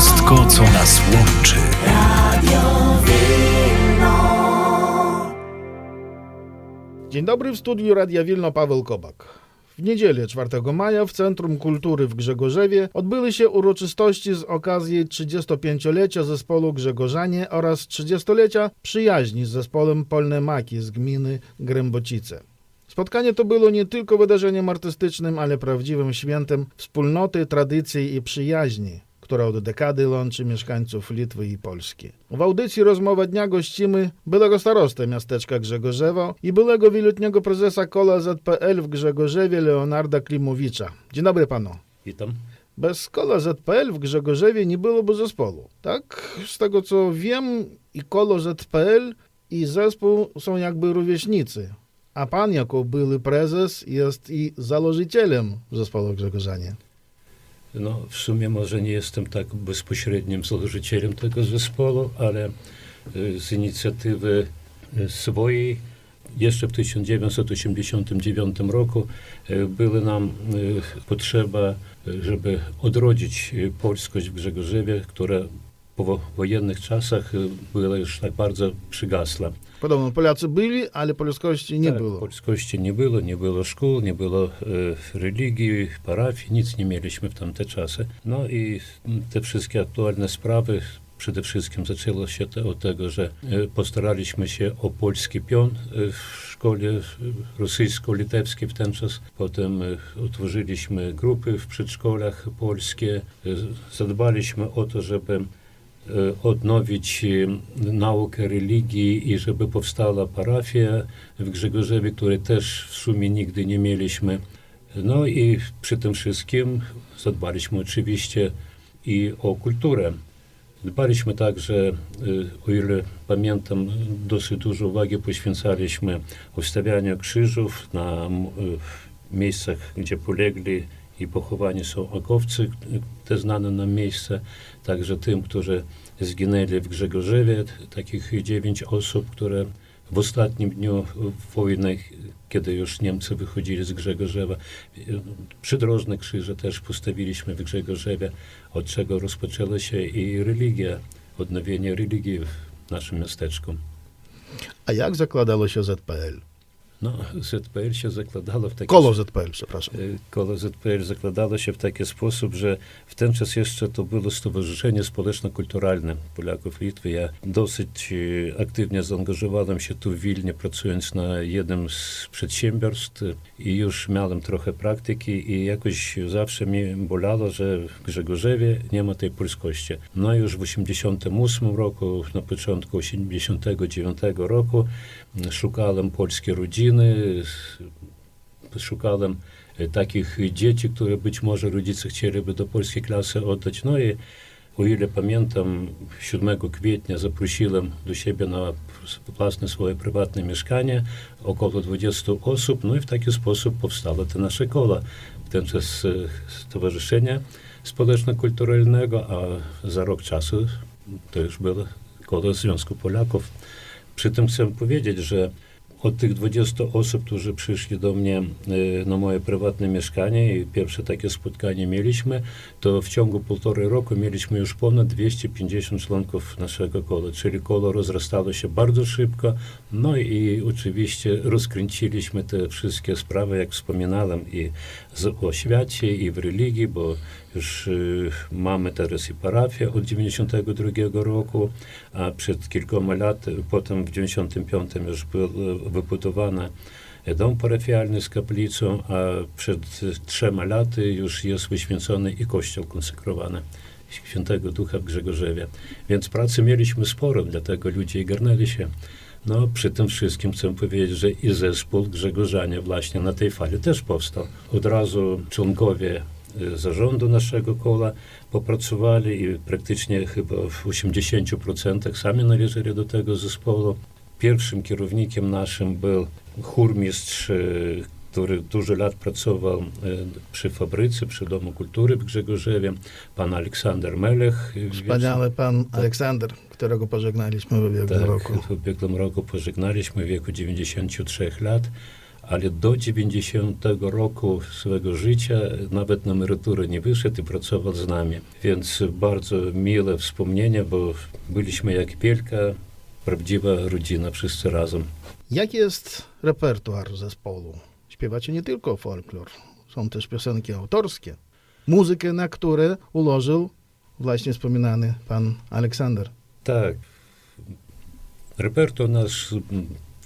wszystko, co nas łączy. Dzień dobry, w studiu Radia Wilno Paweł Kobak. W niedzielę 4 maja w Centrum Kultury w Grzegorzewie odbyły się uroczystości z okazji 35-lecia zespołu Grzegorzanie oraz 30-lecia przyjaźni z zespołem Polne Maki z gminy Grębocice. Spotkanie to było nie tylko wydarzeniem artystycznym, ale prawdziwym świętem wspólnoty, tradycji i przyjaźni, która od dekady łączy mieszkańców Litwy i Polski. W audycji Rozmowa Dnia gościmy byłego starostę miasteczka Grzegorzewo i byłego wieloletniego prezesa kola ZPL w Grzegorzewie Leonarda Klimowicza. Dzień dobry panu. Witam. Bez kola ZPL w Grzegorzewie nie byłoby zespołu. Tak, z tego co wiem, i kolo ZPL i zespół są jakby rówieśnicy. A pan, jako były prezes, jest i założycielem zespołu Grzegorzanie. No, w sumie może nie jestem tak bezpośrednim założycielem tego zespołu, ale y, z inicjatywy y, swojej jeszcze w 1989 roku y, była nam potrzeba, żeby odrodzić polskość w Grzegorzewie, która po wojennych czasach y, była już tak bardzo przygasła. Podobno Polacy byli, ale polskości nie tak, było. Polskości nie było, nie było szkół, nie było e, religii, parafii, nic nie mieliśmy w tamte czasy. No i te wszystkie aktualne sprawy przede wszystkim zaczęło się to od tego, że e, postaraliśmy się o polski pion w szkole rosyjsko-litewskiej w ten czas. Potem utworzyliśmy grupy w przedszkolach polskie. Zadbaliśmy o to, żeby odnowić e, naukę religii i żeby powstała parafia w Grzegorzewie, której też w sumie nigdy nie mieliśmy. No i przy tym wszystkim zadbaliśmy oczywiście i o kulturę. Dbaliśmy także, e, o ile pamiętam, dosyć dużo uwagi poświęcaliśmy ustawianiu krzyżów na e, miejscach, gdzie polegli i pochowani są okowcy, te znane nam miejsca, także tym, którzy zginęli w Grzegorzewie, takich dziewięć osób, które w ostatnim dniu wojny, kiedy już Niemcy wychodzili z Grzegorzewa, przydrożne krzyże też postawiliśmy w Grzegorzewie, od czego rozpoczęła się i religia, odnowienie religii w naszym miasteczku. A jak zakładało się ZPL? No, ZPL się zakładało w taki Kolo ZPL, przepraszam. Y, Koło ZPL zakładało się w taki sposób, że w ten czas jeszcze to było Stowarzyszenie Społeczno-Kulturalne Polaków Litwy. Ja dosyć y, aktywnie zaangażowałem się tu w Wilnie, pracując na jednym z przedsiębiorstw i już miałem trochę praktyki i jakoś zawsze mnie bolało, że w Grzegorzewie nie ma tej polskości. No już w 88 roku, na początku 89 roku szukałem polskiej rodziny, s- szukałem e, takich dzieci, które być może rodzice chcieliby do polskiej klasy oddać. No i o ile pamiętam, 7 kwietnia zaprosiłem do siebie na własne swoje prywatne mieszkanie około 20 osób, no i w taki sposób powstało to nasze koło. W ten czas e, Stowarzyszenia Społeczno-Kulturalnego, a za rok czasu to już było koło Związku Polaków. Przy tym chcę powiedzieć, że od tych 20 osób, którzy przyszli do mnie e, na moje prywatne mieszkanie i pierwsze takie spotkanie mieliśmy, to w ciągu półtorej roku mieliśmy już ponad 250 członków naszego koła, czyli koło rozrastało się bardzo szybko, no i oczywiście rozkręciliśmy te wszystkie sprawy, jak wspominałem, i z oświacie, i w religii, bo już mamy teraz i parafię od 92 roku, a przed kilkoma laty, potem w 95 już był wybudowany dom parafialny z kaplicą, a przed trzema laty już jest wyświęcony i kościół konsekrowany Świętego Ducha w Grzegorzewie. Więc pracy mieliśmy sporo, dlatego ludzie garnęli się. No, przy tym wszystkim chcę powiedzieć, że i zespół Grzegorzania właśnie na tej fali też powstał. Od razu członkowie zarządu naszego koła popracowali i praktycznie chyba w 80% sami należeli do tego zespołu. Pierwszym kierownikiem naszym był chórmistrz, e, który dużo lat pracował e, przy fabryce, przy Domu Kultury w Grzegorzewie, pan Aleksander Melech. Wspaniały pan Aleksander, którego pożegnaliśmy w ubiegłym Tak, roku. w ubiegłym roku pożegnaliśmy w wieku 93 lat, ale do 90 roku swojego życia nawet na emeryturę nie wyszedł i pracował z nami. Więc bardzo miłe wspomnienia, bo byliśmy jak wielka, prawdziwa rodzina wszyscy razem. Jaki jest repertuar zespołu? Śpiewacie nie tylko folklor, są też piosenki autorskie. Muzykę, na które ułożył właśnie wspominany pan Aleksander. Tak. Repertuar nasz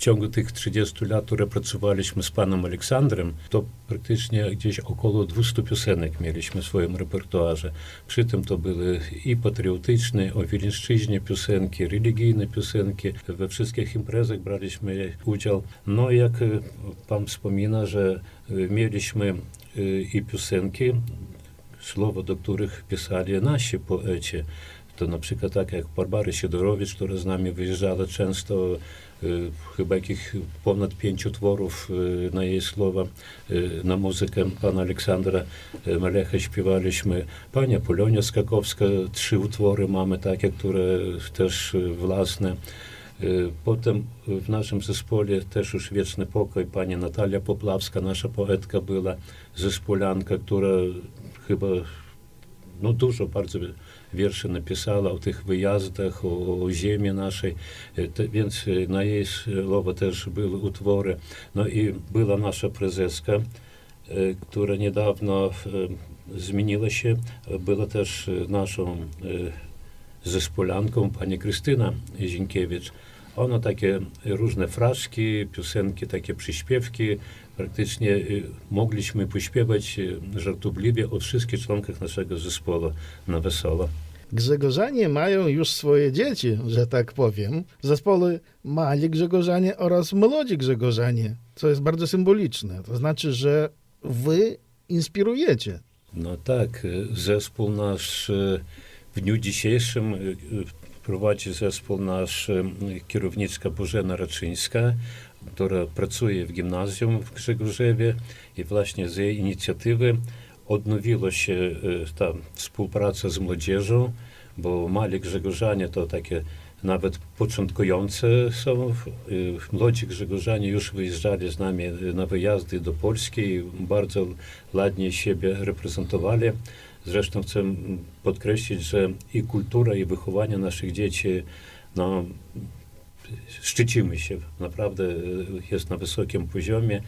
ciągu tych 30 lat, które pracowaliśmy z panem Aleksandrem, to praktycznie gdzieś około 200 piosenek mieliśmy w swoim repertuarze. Przy tym to były i patriotyczne, o piosenki, religijne piosenki. We wszystkich imprezach braliśmy udział. No jak pan wspomina, że mieliśmy e, i piosenki, słowa do których pisali nasi poeci. To na przykład tak jak Barbara Siedorowicz, która z nami wyjeżdżała często, y, chyba jakich ponad pięciu tworów y, na jej słowa, y, na muzykę pana Aleksandra Malecha śpiewaliśmy. Pani Apolonia Skakowska, trzy utwory mamy takie, które też własne. Potem w naszym zespole też już wieczny pokój pani Natalia Poplawska, nasza poetka była, zespolanka, która chyba no dużo bardzo wierszy napisała o tych wyjazdach, o, o ziemi naszej, E, więc e, na jej słowa też były utwory. No i była nasza prezeska, e, która niedawno zmieniła się, była też naszą zespolanką, pani Krystyna Zienkiewicz. Ona takie różne fraszki, piosenki, takie przyśpiewki, praktycznie y, mogliśmy pośpiewać y, żartobliwie o wszystkich członkach naszego zespołu na wesoło. Grzegorzanie mają już swoje dzieci, że tak powiem. Zespoły mali Grzegorzanie oraz młodzi Grzegorzanie, co jest bardzo symboliczne. To znaczy, że wy inspirujecie. No tak, y, zespół nasz y, w dniu dzisiejszym y, y, prowadzi zespół nasz y, kierowniczka Bożena Raczyńska, która pracuje w gimnazjum w Grzegorzewie i właśnie z jej inicjatywy odnowiła się ta współpraca z młodzieżą, bo mali Grzegorzanie to takie nawet początkujące są. Młodzi Grzegorzanie już wyjeżdżali z nami na wyjazdy do Polski i bardzo ładnie siebie reprezentowali. Zresztą chcę podkreślić, że i kultura, i wychowanie naszych dzieci, no, szczycimy się, naprawdę y, jest na wysokim poziomie.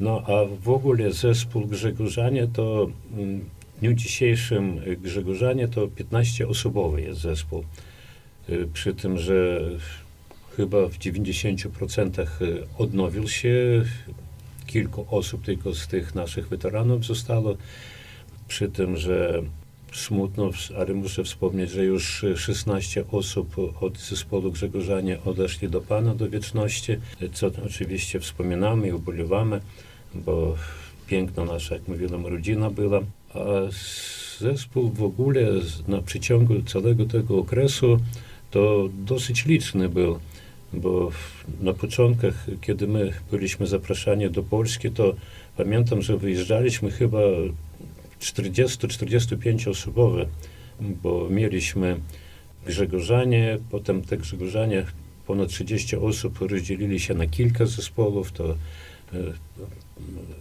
No a w ogóle zespół Grzegorzanie to mm, w dniu dzisiejszym Grzegorzanie to 15-osobowy jest zespół. Y, Przy tym, że chyba w 90% odnowił się, kilku osób tylko z tych naszych weteranów zostało. Przy tym, że smutno, ale muszę wspomnieć, że już 16 osób od zespołu Grzegorzanie odeszli do Pana, do wieczności, co oczywiście wspominamy i ubolewamy, bo piękna nasza, jak mówiłem, rodzina była. A zespół w ogóle na przeciągu całego tego okresu to dosyć liczny był, bo na początkach, kiedy my byliśmy zapraszani do Polski, to pamiętam, że wyjeżdżaliśmy chyba 40-45 osobowe, bo mieliśmy Grzegorzanie, potem te Grzegorzanie, ponad 30 osób rozdzielili się na kilka zespołów, to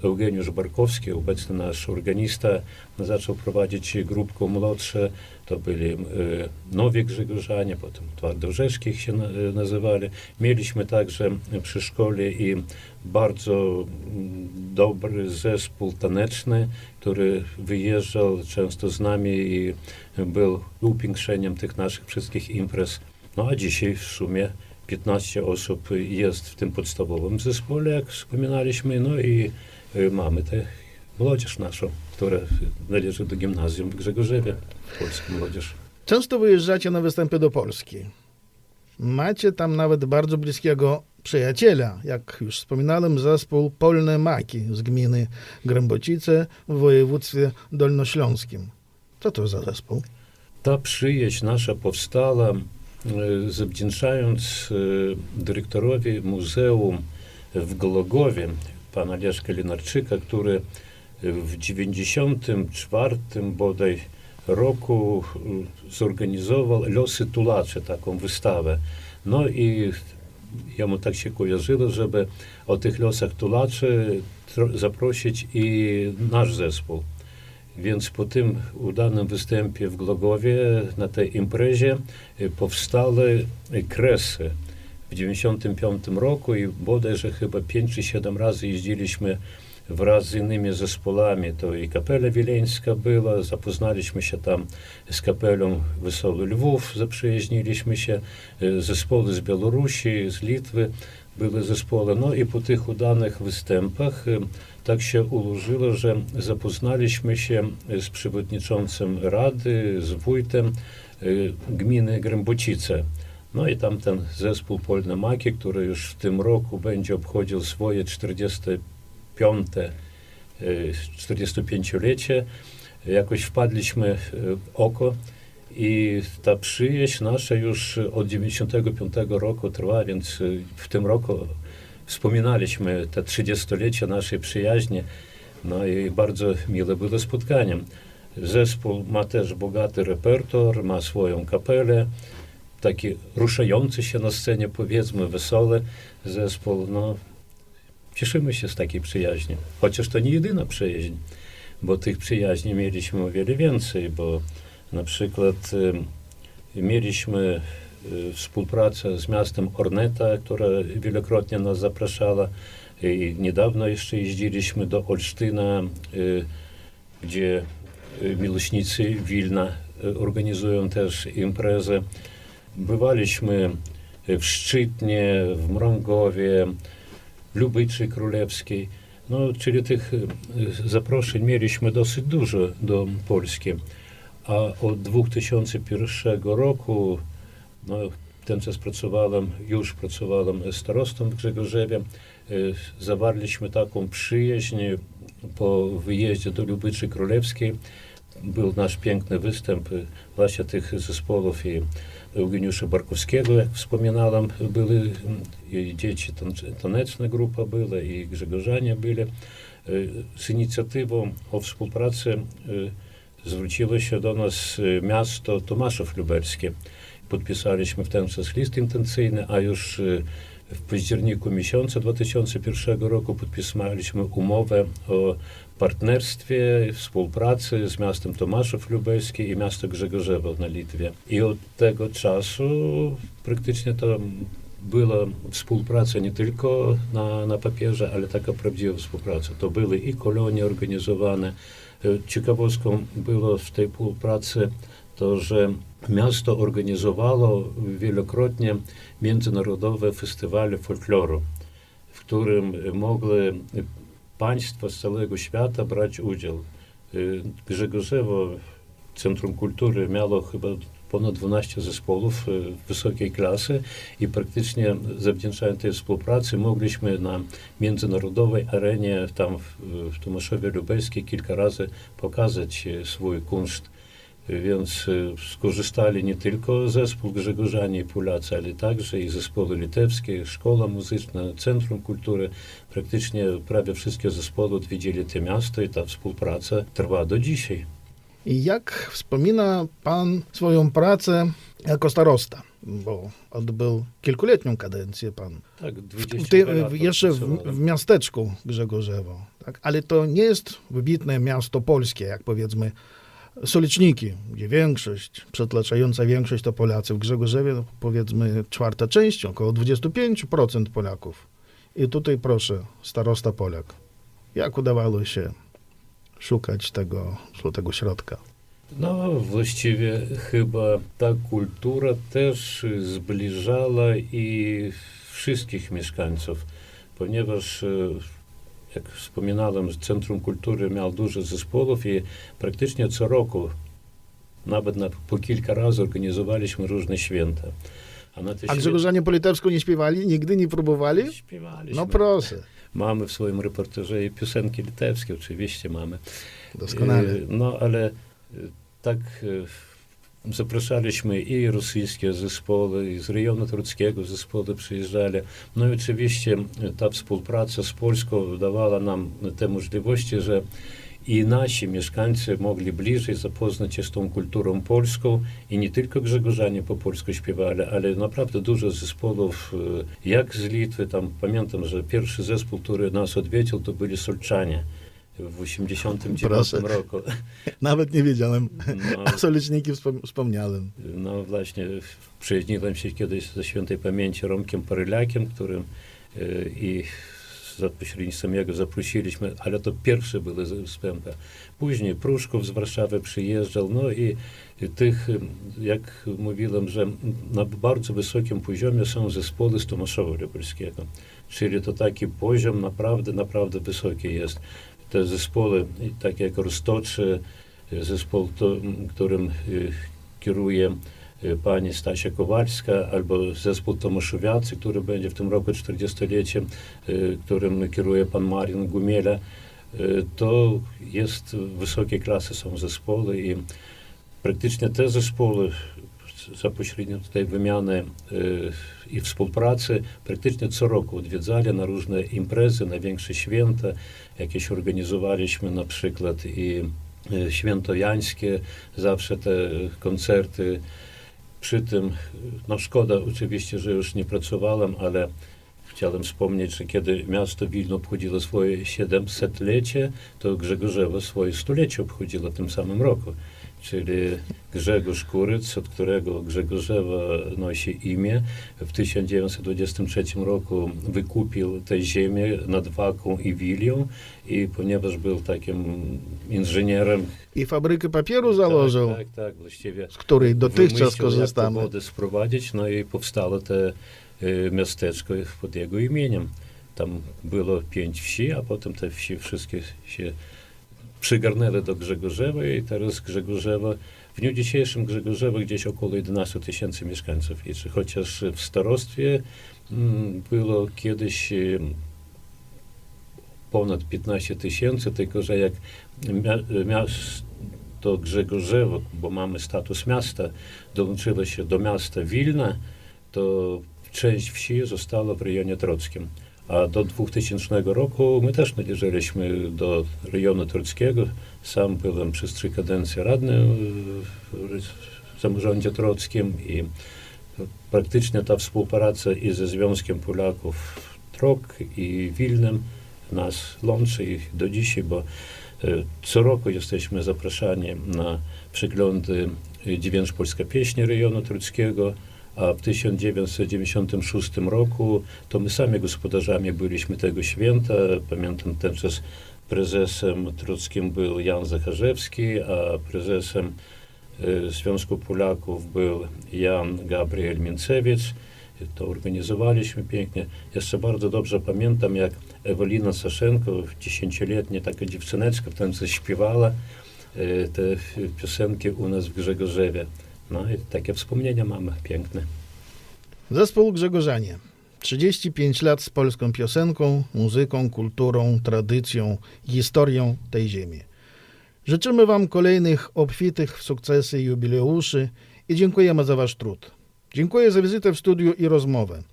Eugeniusz Barkowski, obecny nasz organista, zaczął prowadzić grupkę młodsze, to byli e, nowi Grzegorzanie, potem Twardorzeszkich się e, nazywali. Mieliśmy także przy szkole i bardzo mm, dobry zespół taneczny, który wyjeżdżał często z nami i był upiększeniem tych naszych wszystkich imprez. No a dzisiaj w sumie 15 osób jest w tym podstawowym zespole, jak wspominaliśmy, no i y, mamy tę młodzież naszą, która należy do gimnazjum w Grzegorzewie, polska młodzież. Często wyjeżdżacie na występy do Polski. Macie tam nawet bardzo bliskiego przyjaciela, jak już wspominałem, zespół Polne Maki z gminy Grębocice w województwie dolnośląskim. Co to za zespół? Ta przyjaźń nasza powstała, zawdzięczając e, dyrektorowi Muzeum w Głogowie, pana Leszka Linarczyka, który w 94 bodaj roku e, zorganizował Losy Tulacze, taką wystawę. No i jemu tak się kojarzyło, żeby o tych losach tulaczy zaprosić i nasz zespół. Więc po tym udanym występie w Głogowie na tej imprezie y, powstały kresy w 95 roku i bodajże chyba 5 czy 7 razy jeździliśmy wraz z innymi zespołami. To i kapela wileńska była, zapoznaliśmy się tam z kapelą Wesoły Lwów, zaprzyjaźniliśmy się, y, zespoły z Białorusi, z Litwy były zespoły. No i po tych udanych występach y, tak się ułożyło, że zapoznaliśmy się z przewodniczącym Rady, z wójtem y, gminy Grębocice. No i tam ten zespół Polne Maki, który już w tym roku będzie obchodził swoje 45. y, 45-lecie, jakoś wpadliśmy w oko i ta przyjaźń nasza już od 95 roku trwa, więc y, w tym roku wspominaliśmy te 30-lecie naszej przyjaźni. No i bardzo miłe było spotkaniem. Zespół ma też bogaty repertuar, ma swoją kapelę, taki ruszający się na scenie, powiedzmy, wesoły zespół. No, cieszymy się z takiej przyjaźni. Chociaż to nie jedyna przyjaźń, bo tych przyjaźni mieliśmy o wiele więcej, bo na przykład y, mieliśmy y, współpracę z miastem Orneta, która wielokrotnie nas zapraszała. I niedawno jeszcze jeździliśmy do Olsztyna, y, gdzie miłośnicy Wilna organizują też imprezę. Bywaliśmy w Szczytnie, w Mrągowie, Lubyczy Królewskiej. No, czyli tych zaproszeń mieliśmy dosyć dużo do Polski. A od 2001 roku, no, ten czas pracowałem, już pracowałem starostą w Grzegorzewie, y, zawarliśmy taką przyjaźń po wyjeździe do Lubyczy Królewskiej. Był nasz piękny występ właśnie tych zespołów i Eugeniusza Barkowskiego, jak wspominałem, były dzieci tan- taneczna grupa była i Grzegorzanie byli. Y, Z inicjatywą o współpracy y, zwróciło się do nas y, miasto Tomaszów Lubelskie. Podpisaliśmy w ten czas list intencyjny, a już y, w październiku miesiąca 2001 roku podpisaliśmy umowę o partnerstwie, współpracy z miastem Tomaszów Lubelski i miastem Grzegorzewo na Litwie. I od tego czasu praktycznie to była współpraca nie tylko na, na papierze, ale taka prawdziwa współpraca. To były i kolonie organizowane. Ciekawostką było w tej współpracy to, że miasto organizowało wielokrotnie międzynarodowe festiwale folkloru, w którym mogły państwa z całego świata brać udział. Y, Grzegorzewo, Centrum Kultury, miało chyba ponad 12 zespołów y, wysokiej klasy i praktycznie zawdzięczając tej współpracy mogliśmy na międzynarodowej arenie tam w, w Tomaszowie Lubelskiej kilka razy pokazać y, swój kunszt. Y, Więc skorzystali nie tylko zespół Grzegorzanie i Polacy, ale także i zespoły litewskie, szkoła muzyczna, Centrum Kultury. Praktycznie prawie wszystkie zespoły odwiedzili to miasto i ta współpraca trwa do dzisiaj. I jak wspomina pan swoją pracę jako starosta? Bo odbył kilkuletnią kadencję pan. Tak, W 20 ty, lat jeszcze w, w miasteczku Grzegorzewo. Tak? Ale to nie jest wybitne miasto polskie, jak powiedzmy Soliczniki, gdzie większość, przytlaczająca większość to Polacy. W Grzegorzewie no, powiedzmy czwarta część, około 25% Polaków. I tutaj proszę, starosta Polak. Jak udawało się szukać tego złotego środka? No, właściwie chyba ta kultura też zbliżała i wszystkich mieszkańców, ponieważ, e, jak wspominałem, Centrum Kultury miał dużo zespołów i praktycznie co roku, nawet na, po kilka razy organizowaliśmy różne święta. A na te A święta Grzegorzanie po litewsku nie śpiewali? Nigdy nie próbowali? śpiewaliśmy. No proszę, Mamy w swoim repertuarze i piosenki litewskie, oczywiście mamy. doskonale. E, No, ale e, tak e, zapraszaliśmy i rosyjskie zespoły, i z rejonu trudzkiego zespoły przyjeżdżali. No i oczywiście ta współpraca z Polską dawała nam te możliwości, że i nasi mieszkańcy mogli bliżej zapoznać się z tą kulturą polską i nie tylko Grzegorzanie po polsku śpiewali, ale naprawdę dużo zespołów, e, jak z Litwy, tam pamiętam, że pierwszy zespół, który nas odwiedził, to byli Solczanie w 89 Proszę. roku. Nawet nie wiedziałem. No, A soliczniki wspom- wspomniałem. no właśnie, przyjaźniłem się kiedyś ze świętej pamięci Romkiem Parylakiem, którym e, i za pośrednictwem jego zaprosiliśmy, ale to pierwsze były wstępy. Później Pruszków z Warszawy przyjeżdżał, no i tych, jak mówiłem, że na bardzo wysokim poziomie są zespoły z Tomaszowa Lubelskiego. Czyli to taki poziom naprawdę, naprawdę wysoki jest. Te zespoły, takie jak Roztoczy, zespół, to, którym y, kieruje pani Stasia Kowalska, albo zespół Tomaszowiacy, który będzie w tym roku 40-leciem, y, którym kieruje pan Marian Gumiela. Y, To jest wysokiej klasy są zespoły i praktycznie te zespoły za pośrednictwem tej wymiany y, i współpracy praktycznie co roku odwiedzali na różne imprezy, na większe święta. Jakieś organizowaliśmy na przykład i y, świętojańskie, zawsze te koncerty. Przy tym, no szkoda oczywiście, że już nie pracowałem, ale chciałem wspomnieć, że kiedy miasto Wilno obchodziło swoje 700-lecie, to Grzegorzewo swoje stulecie obchodziło w tym samym roku. Czyli Grzegorz Kuryc, od którego Grzegorzewa nosi imię, w 1923 roku wykupił tę ziemię nad Waką i Wilią i ponieważ był takim inżynierem, I fabrykę papieru założył, tak, tak, tak, właściwie z której dotychczas jak korzystamy. sprowadzić, no i powstało te y, miasteczko pod jego imieniem. Tam było pięć wsi, a potem te wsi wszystkie się przygarnęły do Grzegorzewa i teraz Grzegorzewa, w dniu dzisiejszym Grzegorzewa gdzieś około 11 tysięcy mieszkańców. Czy chociaż w starostwie mm, było kiedyś ponad 15 tysięcy, tylko że jak mia- miasto Grzegorzewo, bo mamy status miasta, dołączyło się do miasta Wilna, to część wsi została w rejonie trockim. A do 2000 roku my też należeliśmy do rejonu trockiego. Sam byłem przez trzy kadencje radnym w samorządzie trockim i praktycznie ta współpraca i ze Związkiem Polaków Trok i Wilnem nas łączy do dzisiaj, bo e, co roku jesteśmy zapraszani na przeglądy Dziewięć Polska Pieśni rejonu trockiego, a w 1996 roku to my sami gospodarzami byliśmy tego święta. Pamiętam ten czas prezesem trockim był Jan Zacharzewski, a prezesem e, Związku Polaków był Jan Gabriel Mięcewicz. To organizowaliśmy pięknie. Jeszcze bardzo dobrze pamiętam, jak Ewelina Saszenko, dziesięcioletnia taka dziewczyneczka, wtedy coś śpiewała e, te piosenki u nas w Grzegorzewie. No i takie wspomnienia mamy piękne. Zespół Grzegorzanie. 35 lat z polską piosenką, muzyką, kulturą, tradycją, historią tej ziemi. Życzymy Wam kolejnych obfitych w sukcesy jubileuszy i dziękujemy za Wasz trud. Dziękuję za wizytę w studiu i rozmowę.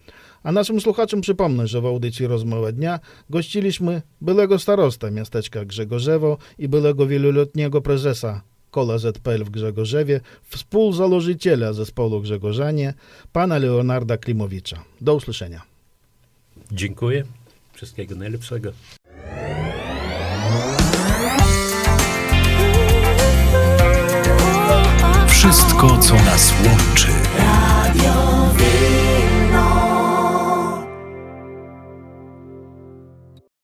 A naszym słuchaczom przypomnę, że w audycji Rozmowa Dnia gościliśmy byłego starosta miasteczka Grzegorzewo i byłego wieloletniego prezesa Kola ZPL w Grzegorzewie, współzałożyciela zespołu Grzegorzanie, pana Leonarda Klimowicza. Do usłyszenia. Dziękuję. Wszystkiego najlepszego. Wszystko, co nas łączy.